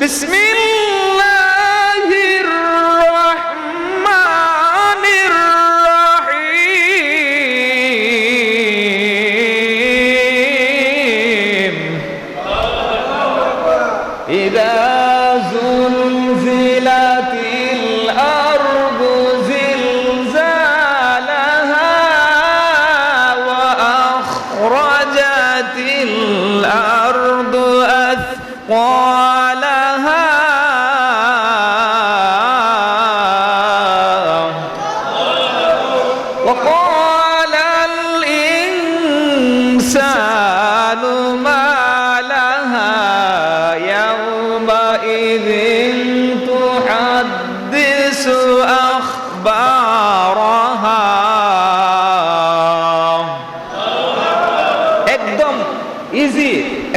بسم الله.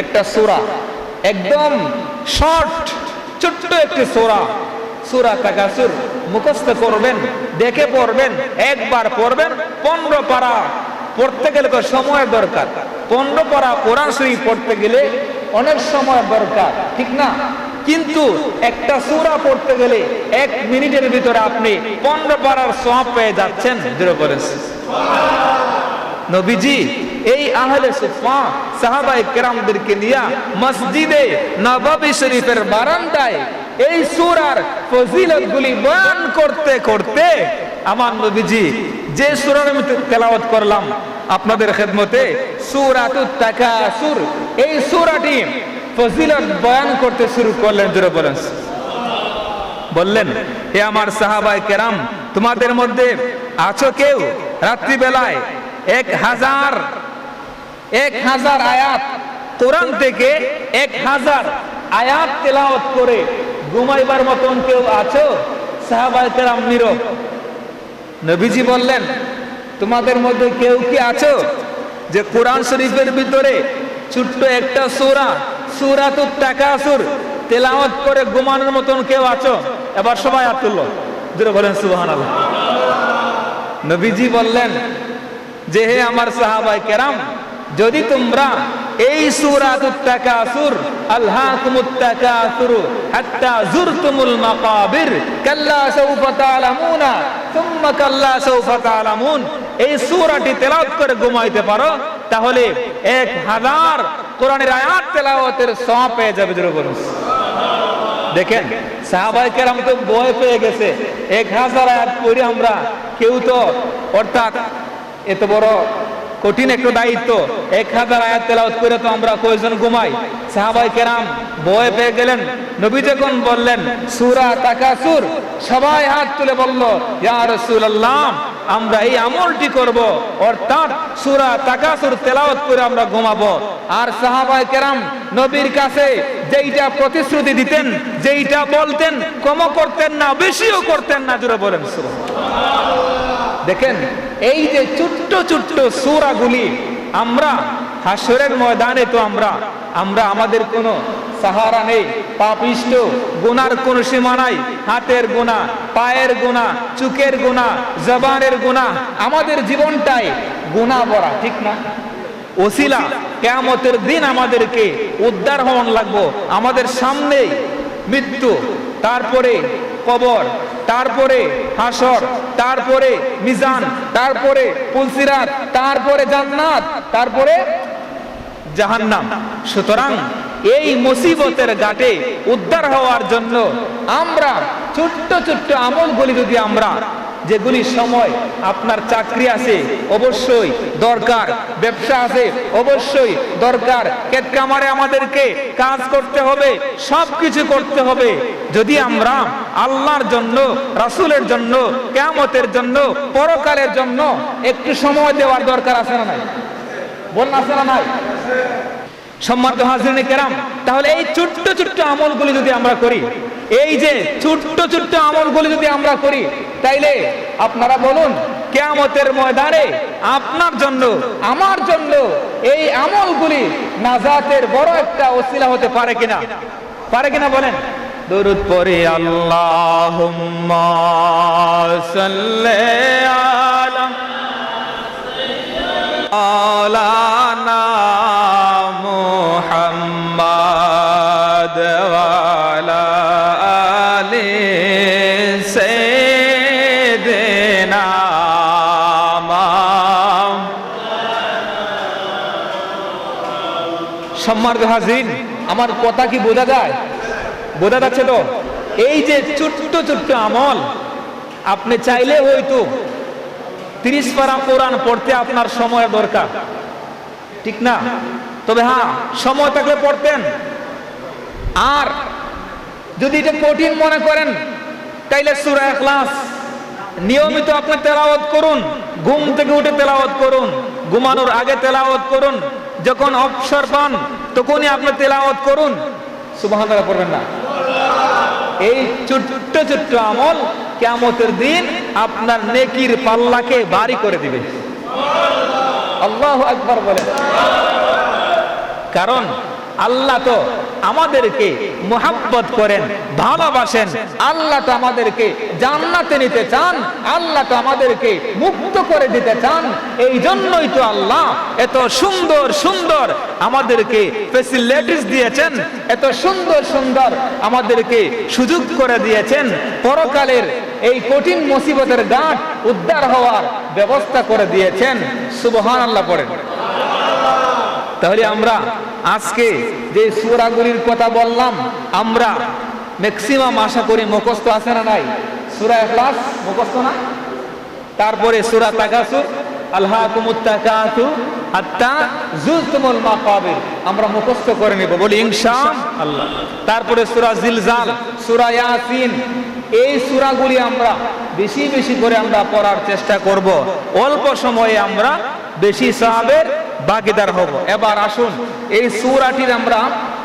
একটা সূরা, একদম শর্ট, ছোট্ট একটি সোরা। সূরা তাকাসুর মুখস্থ করবেন, দেখে পড়বেন, একবার পড়বেন, পনেরো পারা পড়তে গেলে তো সময়ের দরকার। পনেরো পারা কোরআন শরীফ পড়তে গেলে অনেক সময় দরকার, ঠিক না? কিন্তু একটা সূরা পড়তে গেলে এক মিনিটের ভিতরে আপনি পনেরো পারার সব পেয়ে যাচ্ছেন। দৃঢ় করেছেন নবীজি এই আহলে সুফা সাহাবাই কেরামদেরকে নিয়ে মসজিদে নবাবী শরীফের বারান্দায় এই সূরার ফজিলত গুলি বয়ান করতে করতে আমার নবীজি যে সূরার আমি তেলাওয়াত করলাম আপনাদের খেদমতে সূরাতুত তাকাসুর, এই সূরাটি ফজিলত বয়ান করতে শুরু করলেন, জোরে বলেন। বললেন, হে আমার সাহাবাই কেরাম, তোমাদের মধ্যে আছো কেউ? রাত্রিবেলায় এক হাজার এক হাজার আয়াত কোরআন থেকে এক হাজার আয়াত তেলাওয়াত করে ঘুমাইবার মতন কেউ আছো? সাহাবাই কেরাম নীরব। নবীজি বললেন, তোমাদের মধ্যে কেউ কি আছো যে কোরআন শরীফের ভিতরে ছোট্ট একটা সূরা, সূরাতুত তাকাসুর তেলাওয়াত করে ঘুমানোর মতন কেউ আছো? এবার সবাই হাত তুললো। জোরে বলেন, সুবহানাল্লাহ। নবীজি বললেন, যে হে আমার সাহাবাই কেরাম যদি তোমরা এই সূরাটি তেলাওয়াত করে ঘুমাইতে পারো, তাহলে এক হাজার কোরআনের আয়াত তেলাওয়াতের সওয়াব পেয়ে যাবে দেখেন সাহাবাই কেরাম তো ভয় পেয়ে গেছে, এক হাজার আয়াত পড়ি আমরা কেউ তো, অর্থাৎ এত বড় কঠিন একটা দায়িত্ব। এক হাজার আয়াত তেলাওয়াত করে তো আমরা কয়জন ঘুমাই? সাহাবাই কেরাম ভয় পেয়ে গেলেন। নবী যখন বললেন, সুরা তাকাসুর। সবাই হাত তুলে বলল, ইয়া রাসূলুল্লাহ, আমরা এই আমলটি করব। অর্থাৎ সুরা তাকাসুর তেলাওয়াত করে আমরা ঘুমাবো। আর সাহাবাই কেরাম নবীর কাছে যেইটা প্রতিশ্রুতি দিতেন, যেইটা বলতেন কম করতেন না, বেশিও করতেন না জুড়ে বলেন দেখেন, এই যে ছোট্ট ছোট্ট সুরাগুলি, আমরা হাসরের ময়দানে তো আমরা আমরা আমাদের কোনো সাহারা নেই, পাপিষ্ট, গুনার কোনো সীমা নাই, হাতের গোনা পায়ের গোনা চুকের গোনা জবানের গোনা আমাদের জীবনটাই গোনা ভরা, ঠিক না? ওসিলা, কেয়ামতের দিন আমাদেরকে উদ্ধার হওয়ান লাগবো, আমাদের সামনেই মৃত্যু, তারপরে কবর, তারপরে হাসর, তারপরে মিজান, তারপরে পুলসিরাত, তারপরে জান্নাত, তারপরে জাহান্নাম। সুতরাং এই মুসিবতের গাটে উদ্ধার হওয়ার জন্য আমরা ছোট্ট ছোট্ট আমলগুলি যদি আমরা যেগুলি সময় আপনার চাকরি আছে, অবশ্যই দরকার। ব্যবসা আছে, অবশ্যই দরকার। ক্ষেত কামারে আমাদেরকে কাজ করতে হবে সব কিছু করতে হবে। যদি আমরা আল্লাহর জন্য, রাসূলের জন্য, কেয়ামতের জন্য, পরকালের জন্য একটু সময় দেওয়ার দরকার আছে না বল আছে না নাই? সম্মানিত হাজরিনে কেরাম, তাহলে এই ছোট্ট ছোট্ট আমলগুলি যদি আমরা করি, এই যে ছোট্ট ছোট্ট আমলগুলি যদি আমরা করি তাইলে আপনারা বলুন, কেয়ামতের ময়দানে আপনার জন্য, আমার জন্য এই আমলগুলি নাজাতের বড় একটা ওসিলা হতে পারে কিনা? পারে কিনা বলেন? দরুদ পরে আল্লাহুম্মা সাল্লি আলা আলানা মুহাম্মাদ ওয়ালা সম্মানিত হাজির আমার কথা কি বোঝা যায়? বোঝা যাচ্ছে তো? এই যে ছোট্ট ছোট্ট আমল, আপনি চাইলে হয়তো তিরিশ পারা কোরআন পড়তে আপনার সময় দরকার। ঠিক না? তবে হ্যাঁ সময় থাকলে পড়তেন। আর যদি এটা কঠিন মনে করেন, তাইলে সুরা ক্লাস নিয়মিত আপনি তেলাওয়াত করুন, ঘুম থেকে উঠে তেলাওয়াত করুন, ঘুমানোর আগে তেলাওয়াত করুন যখন অবসর পান, তখনই আপনি তেলাওয়াত করুন। সুবহানাল্লাহ পড়বেন না। এই ছোট্ট ছোট্ট আমল কেমতের দিন আপনার নেকির পাল্লাকে ভারী করে দিবে। আল্লাহ আকবার বলে। কারণ আল্লাহ তো আমাদেরকে মোহাব্বত করেন, ভালোবাসেন। আল্লাহ তো আমাদেরকে জান্নাতে নিতে চান, আল্লাহ তো আমাদেরকে মুক্ত করে দিতে চান। এই জন্যই তো আল্লাহ এত সুন্দর সুন্দর আমাদেরকে ফেসিলিটিস দিয়েছেন, এত সুন্দর সুন্দর আমাদেরকে সুযোগ করে দিয়েছেন। পরকালের এই কঠিন মুসিবতের গাঁট উদ্ধার হওয়ার ব্যবস্থা করে দিয়েছেন। সুবহান আল্লাহ পড়েন। তাহলে আমরা আজকে যে সুরাগুলির কথা বললাম, আমরা ম্যাক্সিমাম আশা করি মুখস্থ আছে না নাই? সুরা এখলাস মুখস্থ না? তারপরে সুরা তাকাসুর আল্লাহ কুমুত্তাকাতু হাত্তা জুলতুমুল মাকাবির। আমরা মুখস্থ করে নেব, বলি ইনশা আল্লাহ। তারপরে সূরা জিলজাল, সূরা ইয়াসিন। এই সূরাগুলি আমরা বেশি বেশি করে আমরা পড়ার চেষ্টা করব। অল্প সময়ে আমরা বেশি সাহাবের ভাগিদার হব। এবার আসুন, এই সুরাটির আমরা,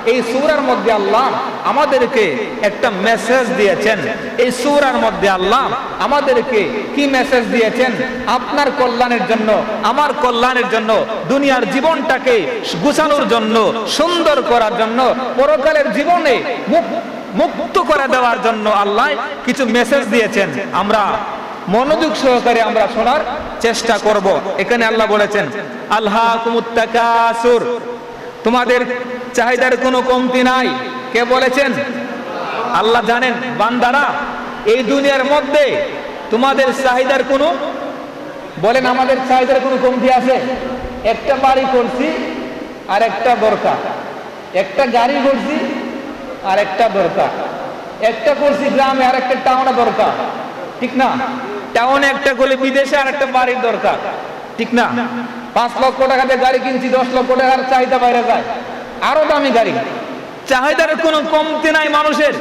এই সূরার মধ্যে আল্লাহ আমাদেরকে একটা মেসেজ দিয়েছেন। এই সুরার মধ্যে আল্লাহ আমাদেরকে কি মেসেজ দিয়েছেন? আপনার কল্যাণের জন্য, আমার কল্যাণের জন্য, দুনিয়ার জীবনটাকে গুছানোর জন্য, সুন্দর করার জন্য, পরকালের জীবনে মুক- মুক্ত করে দেওয়ার জন্য আল্লাহ কিছু মেসেজ দিয়েছেন। আমরা মনোযোগ সহকারে আমরা শোনার চেষ্টা করব। এখানে আল্লাহ বলেছেন আল্লাহ কুমুত্তাকাসুর তোমাদের চাহিদার কোনো কমতি নাই। কে বলেছেন? আল্লাহ জানেন, বান্দারা, এই দুনিয়ার মধ্যে তোমাদের চাহিদার কোনো, বলেন আমাদের চাহিদার কোনো কমতি আছে? একটা বাড়ি করছি, আর একটা দরকার। একটা গাড়ি করছি, আর একটা দরকার। একটা করছি গ্রামে, আর একটা টাউনে দরকার। ঠিক না? টাউনে একটা করলে বিদেশে আর একটা বাড়ির দরকার। ঠিক না? পাঁচ লক্ষ টাকা দিয়ে গাড়ি কিনছি, দশ লক্ষ টাকার চাহিদা বাইরে যায়। আরও দামি গাড়ি। চাহিদার কোনো কমতি নাই মানুষের।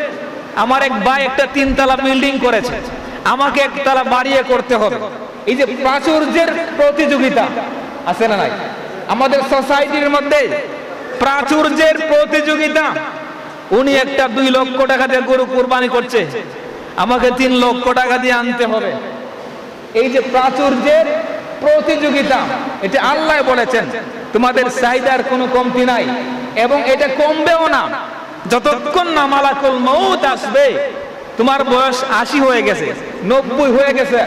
আমার এক ভাই একটা তিনতলা বিল্ডিং করেছে। আমাকে একতলা বাড়িয়ে করতে হবে। এই যে প্রাচুর্যের প্রতিযোগিতা, আছে না নাই? আমাদের সোসাইটির মধ্যে প্রাচুর্যের প্রতিযোগিতা। উনি একটা দুই লক্ষ টাকা দিয়ে গরু কোরবানি করছে। আমাকে তিন লক্ষ টাকা দিয়ে আনতে হবে। এই যে প্রাচুর্যের প্রতিযোগিতা, এটা আল্লাহ বলেছেন, তোমাদের চাহিদার কোনো কমতি নাই এবং এটা কমবেও না। যতক্ষণ না মালাকুল মৌত আসবে, তোমার বয়স আশি হয়ে গেছে, নব্বই হয়ে গেছে।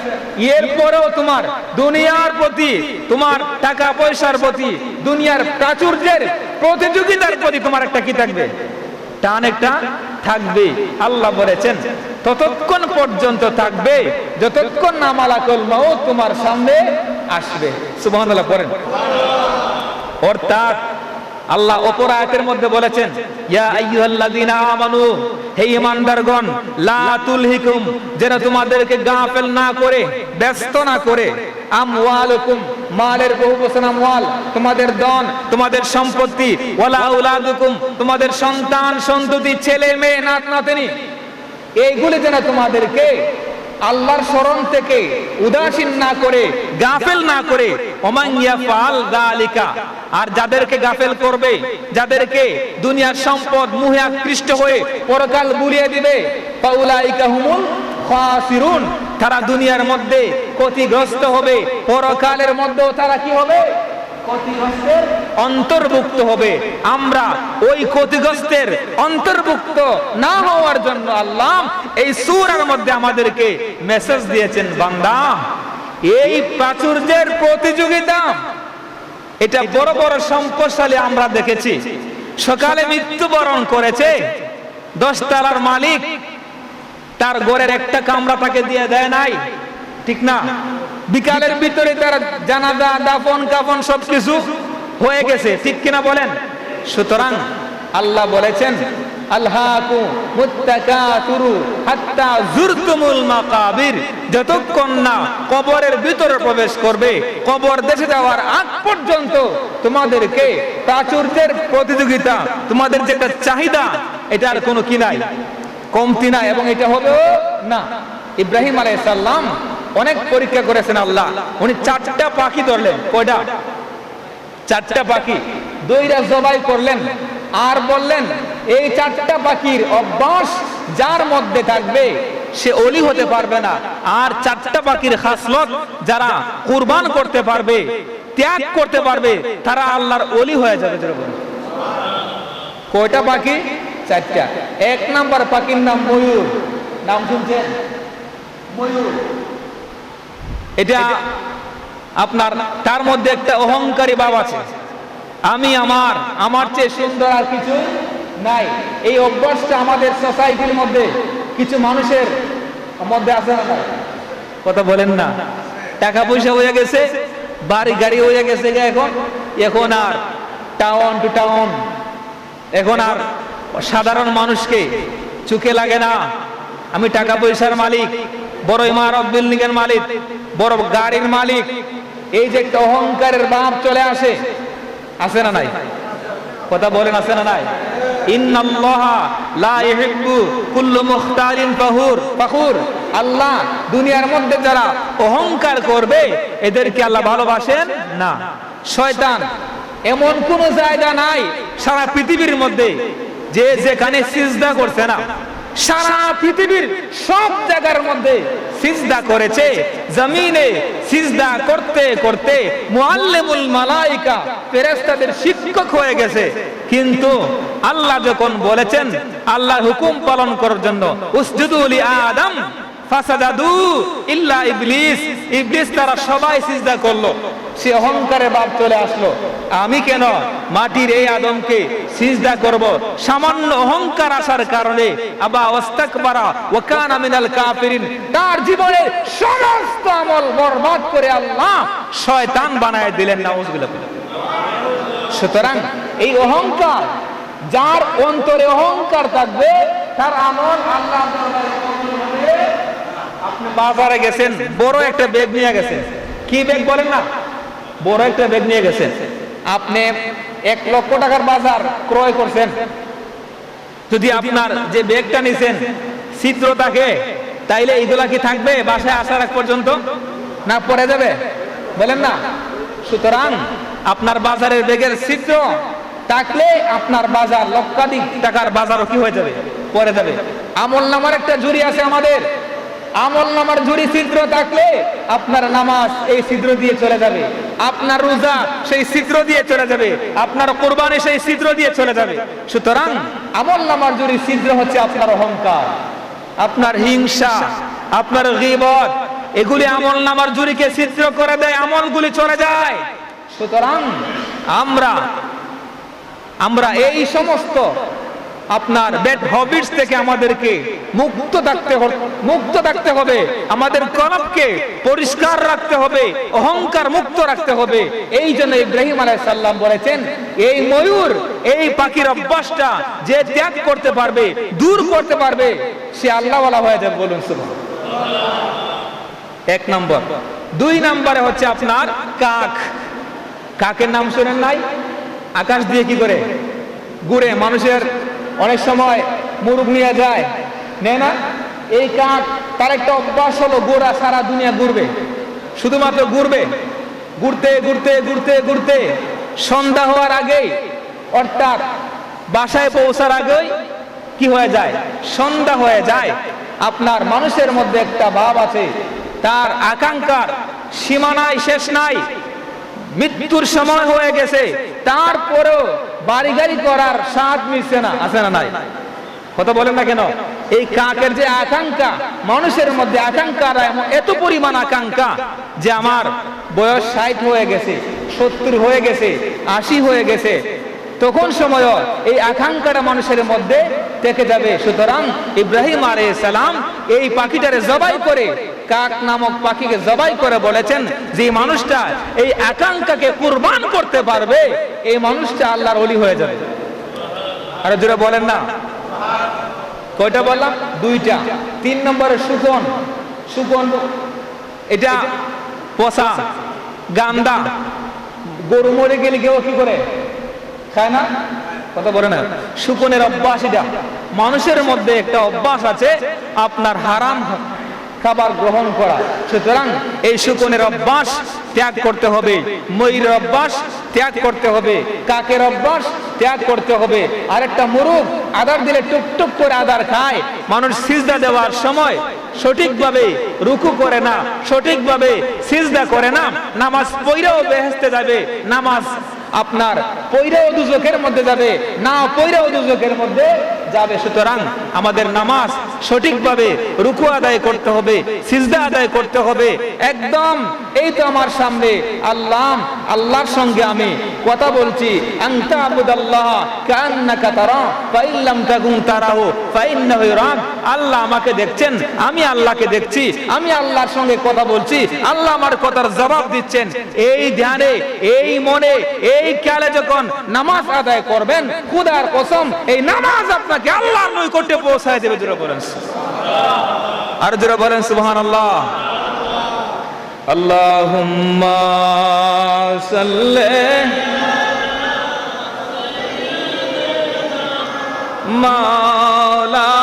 এর পরেও তোমার দুনিয়ার প্রতি, তোমার টাকা পয়সার প্রতি, দুনিয়ার প্রাচুর্যের প্রতিযোগিতার প্রতি তোমার একটা কি থাকবে? টান একটা থাকবে। আল্লাহ বলেছেন, ততক্ষণ পর্যন্ত থাকবে, যতক্ষণ না মালাকুল মৌত তোমার সামনে আসবে। সুবহানাল্লাহ, পড়েন। অর্থাৎ আল্লাহ অপর আয়াতের মধ্যে বলেছেন, ইয়া আইয়ুহাল্লাযীনা আমানু, হে ঈমানদারগণ লা তুলহিকুম, যেন তোমাদেরকে গাফেল না করে, ব্যস্ত না করে, আমওয়ালুকুম মালের বহু বচন আমওয়াল তোমাদের ধন, তোমাদের সম্পত্তি, ওয়ালা আউলাদুকুম, তোমাদের সন্তান, সন্ততি, ছেলে, মেয়ে, নাত, নাতনি। এইগুলি যেন তোমাদেরকে আল্লাহর স্মরণ থেকে উদাসীন না করে, গাফেল না করে আর যাদেরকে গাফেল করবে, যাদেরকে দুনিয়ার সম্পদ মুহে আকৃষ্ট হয়ে পরকাল বুলিয়ে দিবে তারা দুনিয়ার মধ্যে ক্ষতিগ্রস্ত হবে, পরকালের মধ্যেও তারা কি হবে? অন্তর্ভুক্ত হবে। আমরা ওই ক্ষতিগ্রস্তের অন্তর্ভুক্ত না হওয়ার জন্য আল্লাহ এই সূরার মধ্যে আমাদেরকে মেসেজ দিয়েছেন, বান্দা, এই প্রাচুর্যের প্রতিযোগিতা, এটা বড় বড় সম্পদশালী আমরা দেখেছি। সকালে মৃত্যুবরণ করেছে দশ তালার মালিক তার ঘরের একটা কামরা তাকে দিয়ে দেয় নাই। ঠিক না? বিকালের ভিতরে তার জানাজা, দাফন, কাফন সবকিছু হয়ে গেছে। ঠিক কিনা বলেন? সুতরাং আল্লাহ বলেছেন যতক্ষণ না কবরের ভিতরে প্রবেশ করবে, কবর দেখে যাওয়ার আগ পর্যন্ত তোমাদেরকে প্রাচুর্যের প্রতিযোগিতা, তোমাদের যে একটা চাহিদা, এটার কোনো কি নাই? কমতি না, এবং এটা হবেও না। ইব্রাহিম আলাইহিস সালাম অনেক পরীক্ষা করেছেন আল্লাহ। উনি চারটা পাখি ধরলেন। কয়টা? চারটা পাখি। দুইটা জবাই করলেন, আর বললেন, এই চারটা পাখির অভ্যাস যার মধ্যে থাকবে, সে অলি হতে পারবে না। আর চারটা পাখির খাসলত যারা কুরবান করতে পারবে, ত্যাগ করতে পারবে, তারা আল্লাহর অলি হয়ে যাবে কয়টা পাখি? চারটা। এক নাম্বার পাখির নাম ময়ূর। নাম শুনছেন? ময়ূর। এটা আপনার তার মধ্যে একটা অহংকারী ভাব আছে। আমি আমার আমার চেয়ে সুন্দর আর কিছু নাই। এই অভ্যাসটা আমাদের সোসাইটির মধ্যে কিছু মানুষের মধ্যে আছে কথা বলেন না। টাকা পয়সা হয়ে গেছে বাড়ি গাড়ি হয়ে গেছে গা এখন। এখন আর টাউন টু টাউন এখন আর সাধারণ মানুষকে চোখে লাগে না। আমি টাকা পয়সার মালিক, বড় ইমারত বিল্ডিং এর মালিক, বড় গাড়ির মালিক। এই যে একটা অহংকারের ভাব চলে আসে আসে না নাই? কথা বলেন, আছে না নাই? আল্লাহ দুনিয়ার মধ্যে যারা অহংকার করবে, এদেরকে আল্লাহ ভালোবাসেন না। শয়তান এমন কোন জায়গা নাই, সারা পৃথিবীর মধ্যে যে যেখানে সিজদা করছে না, সারা পৃথিবীর সব জায়গার মধ্যে সিজদা করেছে। জমিনে সিজদা করতে করতে মুআল্লিমুল মালাইকা ফেরেশতাদের শিক্ষক হয়ে গেছে। কিন্তু আল্লাহ যখন বলেছেন আল্লাহ হুকুম পালন করার জন্য, উসজুদু লি আদম ফাসাদাদু ইল্লা ইবলিস। ইবলিস তারা সবাই সিজদা করল। সে অহংকারে বাপ চলে আসলো। আমি কেন মাটির এই আদমকে সিজদা করব? সামান্য অহংকার আসার কারণে। আবা ওয়াস্তাকবারা ওয়া কানা মিনাল কাফিরিন। তার জীবনের সমস্ত আমল বরবাদ করে আল্লাহ শয়তান বানায় দিলেন, নাউজুবিল্লাহ। সুতরাং এই অহংকার, যার অন্তরে অহংকার থাকবে, তার আমল আল্লাহ দরবারে কবুল হবে। বাজারে গেছেন, বড় একটা ব্যাগ নিয়ে গেছেন। কি ব্যাগ বলেন না? বড় একটা ব্যাগ নিয়ে গেছেন। আপনি এক লক্ষ টাকার বাজার ক্রয় করছেন। যদি আপনার যে ব্যাগটা নিছেন, ছিদ্র থাকে, তাইলে এইগুলা কি থাকবে বাসায় আসার আগ পর্যন্ত? না পড়ে যাবে? বলেন না। সুতরাং আপনার বাজারের ব্যাগের ছিদ্র থাকলে আপনার বাজার লক্ষাধিক টাকার বাজারও কি হয়ে যাবে? পড়ে যাবে। আমল নামার একটা জুরি আছে আমাদের। আমল নামার ঝুড়ি ছিদ্র থাকলে আপনার নামাজ এই ছিদ্র দিয়ে চলে যাবে। আপনার রোজা সেই ছিদ্র দিয়ে চলে যাবে। আপনার কোরবানি সেই ছিদ্র দিয়ে চলে যাবে। সুতরাং আমল নামার ঝুড়ি ছিদ্র হচ্ছে আপনার অহংকার, আপনার হিংসা, আপনার গিবত। এগুলি আমল নামার ঝুড়িকে ছিদ্র করে দেয়, আমলগুলি চলে যায়। সুতরাং আমরা আমরা এই সমস্ত আপনার ব্যাড হবিটস থেকে আমাদেরকে মুক্ত থাকতে মুক্ত থাকতে হবে। আমাদের কলবকে পরিষ্কার রাখতে হবে, অহংকার মুক্ত রাখতে হবে। এই জন্য ইব্রাহিম আলাইহিস সালাম বলেছেন, এই ময়ূর, এই পাখির অভ্যাসটা যে ত্যাগ করতে পারবে, দূর করতে পারবে, সে আল্লাহওয়ালা হয়ে যাবে। বলুন শুনুন এক নম্বর। দুই নম্বরে হচ্ছে আপনার কাক। কাকের নাম শুনেন নাই? আকাশ দিয়ে কি করে? ঘুরে মানুষের অনেক সময় মুরুগ নিয়ে যায়। নেয় না? এই কাক তার একটা অভ্যাস হলো, গোড়া সারা দুনিয়া ঘুরবে। শুধুমাত্র ঘুরবে। ঘুরতে ঘুরতে ঘুরতে ঘুরতে সন্ধ্যা হওয়ার আগেই, অর্থাৎ বাসায় পৌঁছার আগেই কি হয়ে যায়? সন্ধ্যা হয়ে যায়। আপনার মানুষের মধ্যে একটা ভাব আছে। তার আকাঙ্ক্ষার সীমানায় শেষ নাই। মৃত্যুর সময় হয়ে গেছে। তারপরেও বাড়ি গাড়ি করার স্বাদ মিলছে না, আছে না নাই? কথা বলেন না কেন? এই কাকের যে আকাঙ্ক্ষা, মানুষের মধ্যে আকাঙ্ক্ষা এত পরিমাণ আকাঙ্ক্ষা যে আমার বয়স ষাট হয়ে গেছে, সত্তর হয়ে গেছে, আশি হয়ে গেছে, তখন সময় এই আকাঙ্ক্ষাটা মানুষের মধ্যে থেকে যাবে। সুতরাং ইব্রাহিম আরে সালাম এই পাখিটারে জবাই করে কাক নামক পাখিকে জবাই করে বলেছেন, যে মানুষটা এই আকাঙ্ক্ষাকে কুরবান করতে পারবে, এই মানুষটা আল্লাহর অলি হয়ে যাবে। আরে জোরে বলেন না। কয়টা বললাম? দুইটা। তিন নম্বরে সুকন সুকন এটা পচা, গান্দা। গরু মরে গেলে কেউ কি করে? খায় না? কথা বলে না। শুকনের অভ্যাস এটা। মানুষের মধ্যে একটা অভ্যাস আছে, আপনার হারাম খাবার গ্রহণ করা। সুতরাং এই শুকনের অভ্যাস ত্যাগ করতে হবে। ময়ূরের অভ্যাস ত্যাগ করতে হবে। কাকের অভ্যাস ত্যাগ করতে হবে। আরেকটা মুরুখ আদার দিলে টুকটুক করে আদার খায়। মানুষ সিজদা দেওয়ার সময় সঠিকভাবে রুকু করে না, সঠিকভাবে সিজদা করে না। নামাজ পইরাও বেহেস্তে যাবে। নামাজ আপনার পৈরাও দুজকের মধ্যে যাবে, না পৈরাও দুজকের মধ্যে যাবে, সুতরাং আমাদের নামাজ সঠিকভাবে রুকু আদায় করতে হবে, সিজদা আদায় করতে হবে। একদম, এই তো আমার সামনে আল্লাহ, আল্লাহর সঙ্গে আমি কথা বলছি। আবুদাল্লাহ ফাইল্লাম ইয়ারাক আল্লাহ আমাকে দেখছেন, আমি আল্লাহকে দেখছি, আমি আল্লাহর সঙ্গে কথা বলছি, আল্লাহ আমার কথার জবাব দিচ্ছেন। এই ধ্যানে, এই মনে, এই খেয়ালে যখন নামাজ আদায় করবেন, খুদার কসম, এই নামাজ আপনাকে আল্লাহর নৈকট্যে পৌঁছায় দেবে জোরে বলেন আর জোরে বলেন সুবহান আল্লাহ আল্লাহুম্মা সাল্লি মাওলানা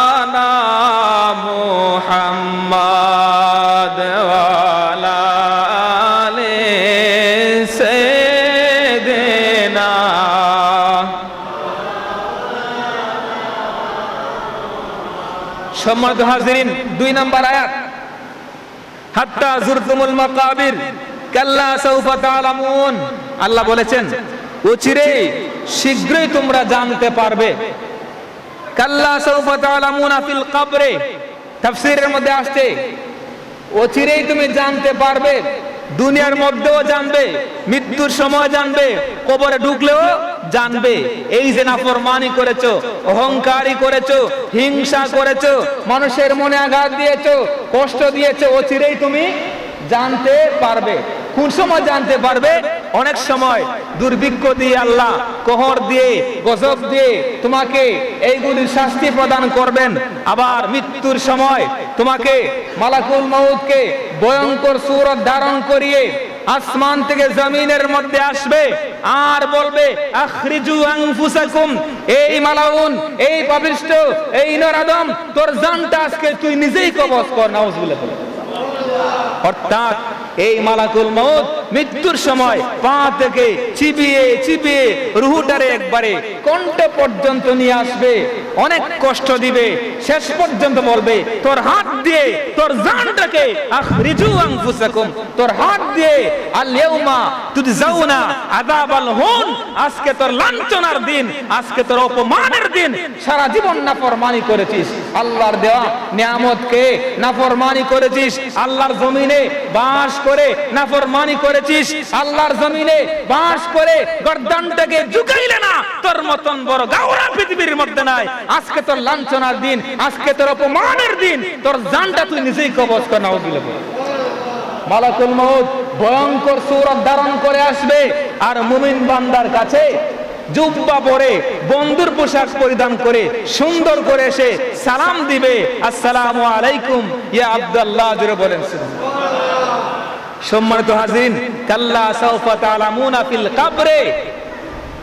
সম্মানিত হাজিরিন, দুই নাম্বার আয়াত। হাত্তা জুরতুমুল মাকাবির, কাল্লা সাউফা তাআলামুন। আল্লাহ বলেছেন শীঘ্রই তোমরা জানতে পারবে। কাল্লা সাউফা তাআলামুনা ফিল কবরে, তাফসীরের মধ্যে আসছে অচিরেই তুমি জানতে পারবে, দুনিয়ার মধ্যেও জানবে, মৃত্যুর সময় জানবে, কবরে ঢুকলেও জানবে, এই যে নাফরমানি করেছ, অহংকারী করেছ, হিংসা করেছ, মানুষের মনে আঘাত দিয়েছ, কষ্ট দিয়েছ অচিরেই তুমি জানতে পারবে। কোন সময় জানতে পারবে? অনেক সময় দুর্ভিক্ষ দিয়ে আল্লাহ, কোহর দিয়ে, গজব দিয়ে তোমাকে এইগুলির শাস্তি প্রদান করবেন। আবার মৃত্যুর সময় তোমাকে মালাকুল মউদকে ভয়ঙ্কর সুরত ধারণ করিয়ে আসমান থেকে জমিনের মধ্যে আসবে আর বলবে এই মালাউন, এই পবিষ্ট এই নরাদম তোর জানটা আজকে তুই নিজেই কবজ কর না অর্থাৎ এই মালাকুল মউত মৃত্যুর সময় পা থেকে চিবিয়ে চিবিয়ে রুহুটারে একবারে কণ্ঠ পর্যন্ত নিয়ে আসবে। অনেক কষ্ট দিবে, শেষ পর্যন্ত বলবে তোর হাত দিয়ে তোর জানটাকে আখরিজু আনফুসাকুম। তোর হাত দিয়ে আল ইয়াউমা তুজজাউনা আযাবাল হুন। আজকে তোর লাঞ্ছনার দিন, আজকে তোর অপমানের দিন। সারা জীবন নাফরমানি করেছিস। আল্লাহর দেওয়া নিয়ামতকে নাফরমানি করেছিস। আল্লাহর জমিনে বাস করে, নাফরমানি করেছিস, আল্লাহর জমিনে বাস করে, গর্দানটাকে ঝুঁকাইলে না, তোর মতন বড় গাওরা পৃথিবীর মধ্যে নাই। আজকে তোর লাঞ্ছনার দিন, আজকে তোর অপমানের দিন, তোর জানটা তুই নিজেই কবজ কর নাউজুবিল্লাহ মালাকুল মউত ভয়ঙ্কর সূরত ধারণ করে আসবে, আর মুমিন বান্দার কাছে জুব্বা পরে বন্ধুর পোশাক পরিধান করে সুন্দর করে এসে সালাম দিবে, আসসালামু আলাইকুম, ইয়া আব্দুল্লাহ জুড়ে বলেন সম্মানিত হাজিন কাল্লা সাউফা তালামুনা ফিল কাবরে।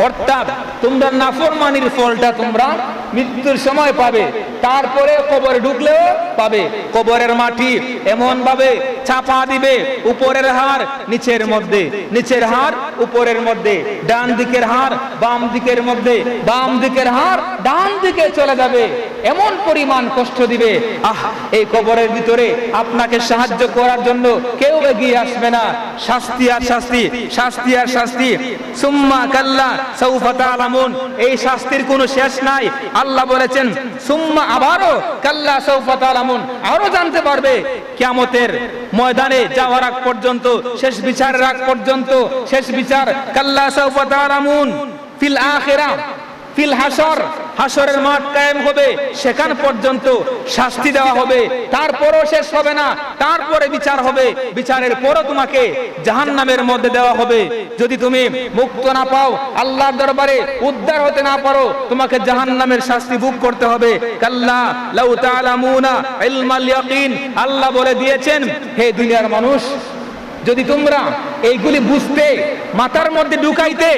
অর্থাৎ তোমরা নাফরমানির ফলটা তোমরা মৃত্যুর সময় পাবে। তারপরে কবরে ঢুকলেও পাবে, কবরের মাটি এমন ভাবে চাপা দিবে, উপরের হার নিচের মধ্যে, নিচের হার উপরের মধ্যে, ডান দিকের হার বাম দিকের মধ্যে, বাম দিকের হার ডান দিকে চলে যাবে, এমন পরিমাণ কষ্ট দিবে। আহ, এই কবরের ভিতরে আপনাকে সাহায্য করার জন্য কেউ এগিয়ে আসবে না। শাস্তি আর শাস্তি শাস্তি আর শাস্তি। সুম্মা কাল্লা সৌফা তাআলামুন। এই শাস্তির কোনো শেষ নাই। আল্লাহ বলেছেন, সুম্মা আবারও কাল্লা সৌফা তাআলামুন আরও জানতে পারবে। কিয়ামতের ময়দানে যাওয়ার আগ পর্যন্ত, শেষ বিচারের আগ পর্যন্ত, শেষ বিচার কাল্লা সাউফা তাআলামুন ফিল আখিরা। ফিল হাসর, হাসরের মাঠ কায়েম হবে, সেখান পর্যন্ত শাস্তি দেওয়া হবে, তারপরও শেষ হবে না, তারপরে বিচার হবে, বিচারের পরও তোমাকে জাহান্নামের মধ্যে দেওয়া হবে। যদি তুমি মুক্ত না পাও, আল্লাহর দরবারে উদ্ধার হতে না পারো, তোমাকে জাহান্নামের শাস্তি ভোগ করতে হবে। কাল্লা লাউ তাআলামুনা ইলমাল ইয়াকিন, আল্লাহ বলে দিয়েছেন, হে দুনিয়ার মানুষ, যদি তোমরা এইগুলি বুঝতে, মাথার মধ্যে ঢুকাইতে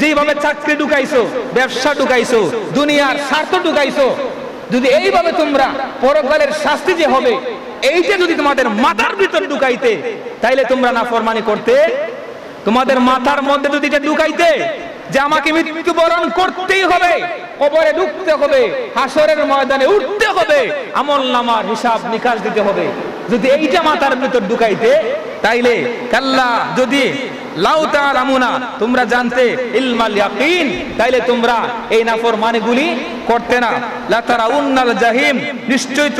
যেইভাবে চাকরি ঢুকাইছো, ব্যবসা ঢুকাইছো, দুনিয়ার স্বার্থ ঢুকাইছো, যদি এইভাবে তোমরা পরকালের শাস্তি যে হবে, এইটা যদি তোমাদের মাথার ভিতর ঢুকাইতে, তাইলে তোমরা না ফরমানি করতে, তোমাদের মাথার মধ্যে যদি এটা ঢুকাইতে, যে আমাকে মৃত্যুবরণ করতেই হবে, কবরে ঢুকতে হবে হাসরের ময়দানে উঠতে হবে, আমল নামার হিসাব নিকাশ দিতে হবে, যদি এইটা মাথার ভিতর ঢুকাইতে তাইলে কাল্লা যদি লাউ তোমরা জানতে ইলমাল ইয়াকিন, তাইলে তোমরা এই করতে না। লা জাহিম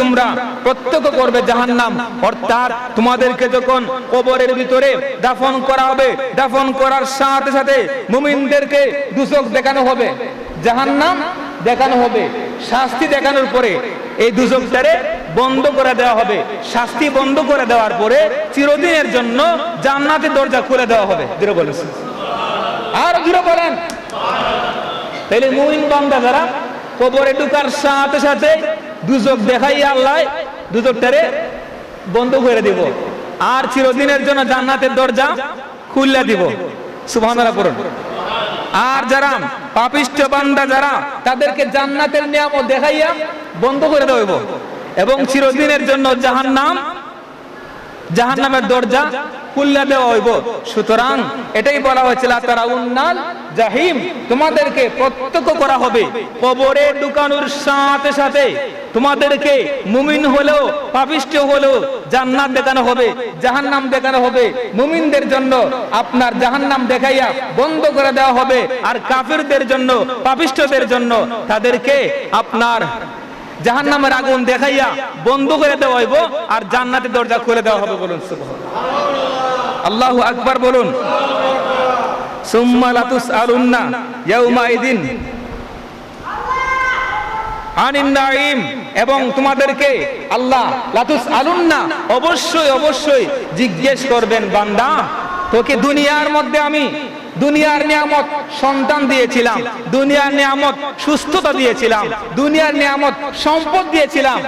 তোমরা প্রত্যক্ষ করবে জাহান্নাম। অর্থাৎ তোমাদেরকে যখন কবরের ভিতরে দাফন করা হবে, দাফন করার সাথে সাথে মুমিনদেরকে দুচোখ দেখানো হবে, জাহান্নাম দেখানো হবে, শাস্তি দেখানোর পরে এই দুচোখটারে বন্ধ করে দেওয়া হবে। শাস্তি বন্ধ করে দেওয়ার পরে চিরদিনের জন্য জান্নাতের দরজা খুলে দেওয়া হবে। দৃঢ় বলেছে আর দৃঢ় বলেন। তাইলে মুমিন বান্দা যারা কবরে ঢুকার সাথে সাথে দুচোখ দেখাই আল্লাহ দুচোখটারে বন্ধ করে দিব। আর চিরদিনের জন্য জান্নাতের দরজা খুলে দিব। সুবহানাল্লাহ পড়ুন। আর যারা পাপিষ্ঠ বান্দা যারা, তাদেরকে জান্নাতের নিয়ামত দেখাইয়া বন্ধ করে দেব এবং চিরদিনের জন্য জাহান্নাম জাহান্নামের দরজা খুললে দেওয়া হইব। সুতরাং এটাই বলা হয়েছিল তারা উন্নাল জাহিম। তোমাদেরকে প্রত্যক্ষ করা হবে। কবরে ঢুকানোর সাথে সাথে তোমাদেরকে মুমিন হলেও পাপিষ্ঠ হলেও জান্নাত দেখানো হবে জাহান্নাম দেখানো হবে। মুমিনদের জন্য আপনার জাহান্নাম দেখাইয়া বন্ধ করে দেওয়া হবে। আর কাফিরদের জন্য পাপিষ্টদের জন্য তাদেরকে আপনার জাহান্নামের আগুন দেখাইয়া বন্ধ করে দেওয়া হইব আর জান্নাতের দরজা খুলে দেওয়া হবে বলুন আল্লাহু আকবার বলুন। সুম্মা লাতুস আলুন্না ইয়াউমাইদিন। আনিন নাঈম। এবং তোমাদেরকে আল্লাহ লাতুস আলুন্না অবশ্যই অবশ্যই জিজ্ঞেস করবেন, বান্দা, তোকে দুনিয়ার মধ্যে আমি দুনিয়ার নিয়ামত সন্তান দিয়েছিলাম। দুনিয়ার নিয়ামত সুস্থতা দিয়েছিলাম। দুনিয়ার নিয়ামত সম্পদ দিয়েছিলাম।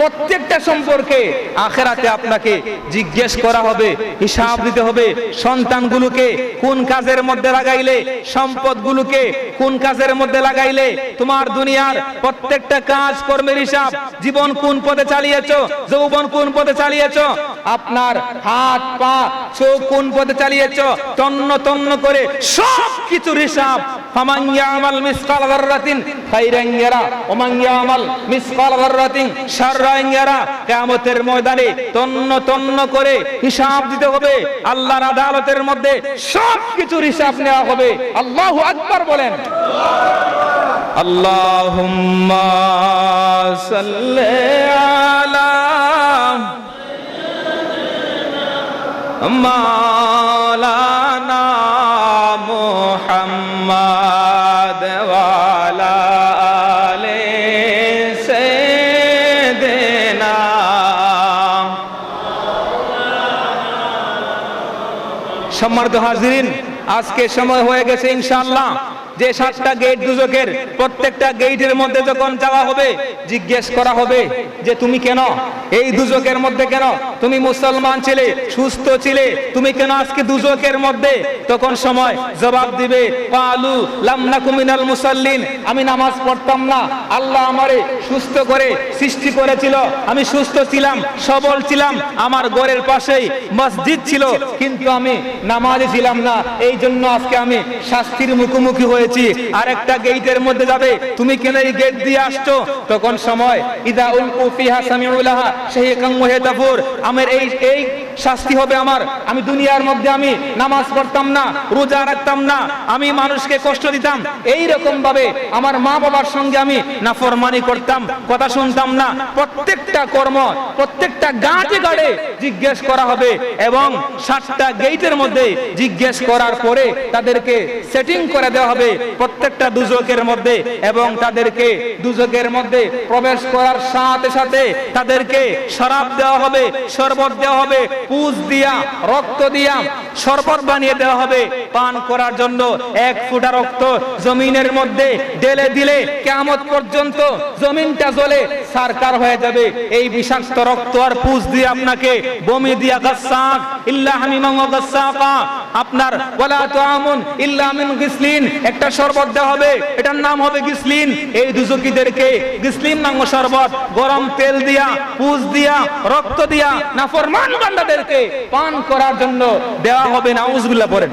প্রত্যেকটা সম্পর্কে আখেরাতে আপনাকে জিজ্ঞেস করা হবে, হিসাব দিতে হবে, সন্তানগুলোকে কোন কাজের মধ্যে লাগাইলে, সম্পদগুলোকে কোন কাজের মধ্যে লাগাইলে, তোমার দুনিয়ার প্রত্যেকটা কাজ, কর্মের হিসাব, জীবন কোন পথে চালিয়েছো, যৌবন কোন পথে চালিয়েছো, আপনার হাত, পা, চোখ কোন পথে চালিয়েছো, তন্ন তন্ন করে সব কিছুর হিসাব ইয়ামাল মিসকাল যাররাতিন খাইরান ইয়ারা ওয়া মান ইয়ামাল মিসকাল যাররাতিন শাররান ইয়ারা কিয়ামতের ময়দানে তন্ন তন্ন করে হিসাব দিতে হবে। আল্লাহর আদালতের মধ্যে সব কিছুর হিসাব নেওয়া হবে। আল্লাহু আকবার বলেন। আল্লাহুম্মা আলা মাওলানা সম্মানিত হাজিরিন আজকে সময় হয়ে গেছে ইনশাআল্লাহ। যে সাতটা গেট দুজকের, প্রত্যেকটা গেটের মধ্যে যখন যাওয়া হবে, জিজ্ঞেস করা হবে যে তুমি কেন? এই দুজকের মধ্যে কেন? তুমি মুসলমান ছিলে, সুস্থ ছিলে, তুমি কেন আজকে দুজকের মধ্যে? তখন সময় জবাব দিবে পালু লামনা কুমিনাল মুসাল্লিন, আমি নামাজ পড়তাম না। আল্লাহ আমারে সুস্থ করে সৃষ্টি করেছিল। আমি সুস্থ ছিলাম, সবল ছিলাম, আমার ঘরের পাশেই মসজিদ ছিল, কিন্তু আমি নামাজে ছিলাম না। এই জন্য আজকে আমি শাস্তির মুখোমুখি হয়েছি আর একটা গেটের মধ্যে যাবে। তুমি কেন এই গেট দিয়ে আসছো? তখন সময়, ইদা উলকু ফিহা সামিউলাহা ওয়া তাফুর আমার এই এই শাস্তি হবে আমার। আমি দুনিয়ার মধ্যে আমি নামাজ পড়তাম না, রোজা রাখতাম না, আমি মানুষকে কষ্ট দিতাম। এই রকম ভাবে আমার মা বাবার সঙ্গে আমি নাফরমানি করতাম, কথা শুনতাম না। প্রত্যেকটা কর্ম, প্রত্যেকটা গাঁটে গাড়ে জিজ্ঞেস করা হবে এবং সাতটা গেটের মধ্যে জিজ্ঞেস করার পরে তাদেরকে সেটিং করে দেওয়া হবে প্রত্যেকটা দুজকের মধ্যে এবং তাদেরকে দুজকের মধ্যে প্রবেশ করার সাথে সাথে তাদেরকে শরাব দেওয়া হবে, শরবত দেওয়া হবে পুষ দিয়া, রক্ত দিয়া শরবত বানিয়ে দেওয়া হবে। পান করার জন্য এক ফুটা রক্ত জমিনের মধ্যে ঢেলে দিলে কেমত পর্যন্ত জমিনটা জ্বলে সারকার হয়ে যাবে। এই বিষাক্ত রক্ত আর পুজ দিয়ে আপনাকে বমি দিয়া গাসাক, ইল্লা হামিমা ওয়া গাসাকা আপনার, ওয়ালা তুআমুন ইল্লা মিন গিসলিন একটা শরবত দেওয়া হবে, এটার নাম হবে গিসলিন। এই দুজকিদেরকে গিসলিন নাম শরবত, গরম তেল দিয়া, পুজ দিয়া, রক্ত দিয়া, নাফরমান বান্দাদেরকে পান করার জন্য দেওয়া হবে। নাউজুবিল্লাহ পড়েন।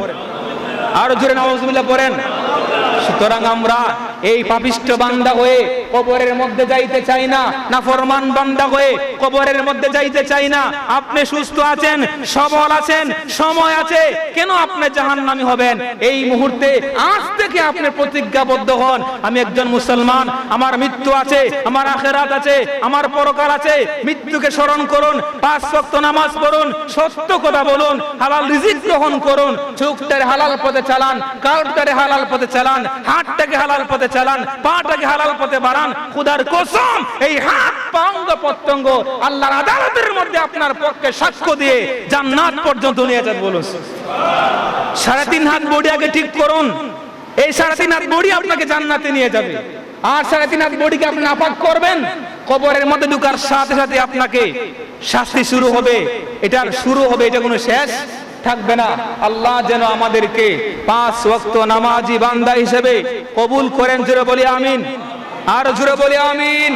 আর জোরে নাউজুবিল্লাহ পড়েন। সুতরাং আমরা এই পাপিষ্ট বান্দা হয়ে কবরের মধ্যে যাইতে চাই না না ফরমান বান্দা হয়ে কবরের মধ্যে যাইতে চাই না। আপনি সুস্থ আছেন, সবল আছেন, সময় আছে, কেন আপনি জাহান্নামী হবেন? এই মুহূর্তে আজ থেকে আপনি প্রতিজ্ঞাবদ্ধ হন। আমি একজন মুসলমান, আমার মৃত্যু আছে, আমার আখেরাত আছে, আমার পরকাল আছে। মৃত্যুকে স্মরণ করুন, পাঁচ ওয়াক্ত নামাজ পড়ুন, সত্য কথা বলুন, হালাল রিজিক গ্রহণ করুন চোখটারে হালাল পথে চালান কাউটারে হালাল পথে চালান হাতটাকে হালাল পথে চালান, পাটাকে হালাল পথে বাড়ান, খুদার কসম, এই হাত পাঙ্গ প্রত্যঙ্গ আল্লাহর আদালতের মধ্যে আপনার পক্ষে সাক্ষ্য দিয়ে জান্নাত পর্যন্ত নিয়ে যান বলুন। সাড়ে তিন হাত বডি আগে ঠিক করুন। এই সাড়ে তিন হাত বডি আপনাকে জান্নাতে নিয়ে যাবে। আর সাড়ে তিন হাত বডিকে আপনি নাপাক করবেন, কবরের মধ্যে ঢুকার সাথে সাথে আপনাকে শাস্তি শুরু হবে। এটার শুরু হবে, এটা কোনো শেষ? থাকবে না। আল্লাহ যেন আমাদেরকে পাঁচ ওয়াক্ত নামাজি বান্দা হিসেবে কবুল করেন। জুড়ে বলি আমিন। আর জুড়ে বলি আমিন।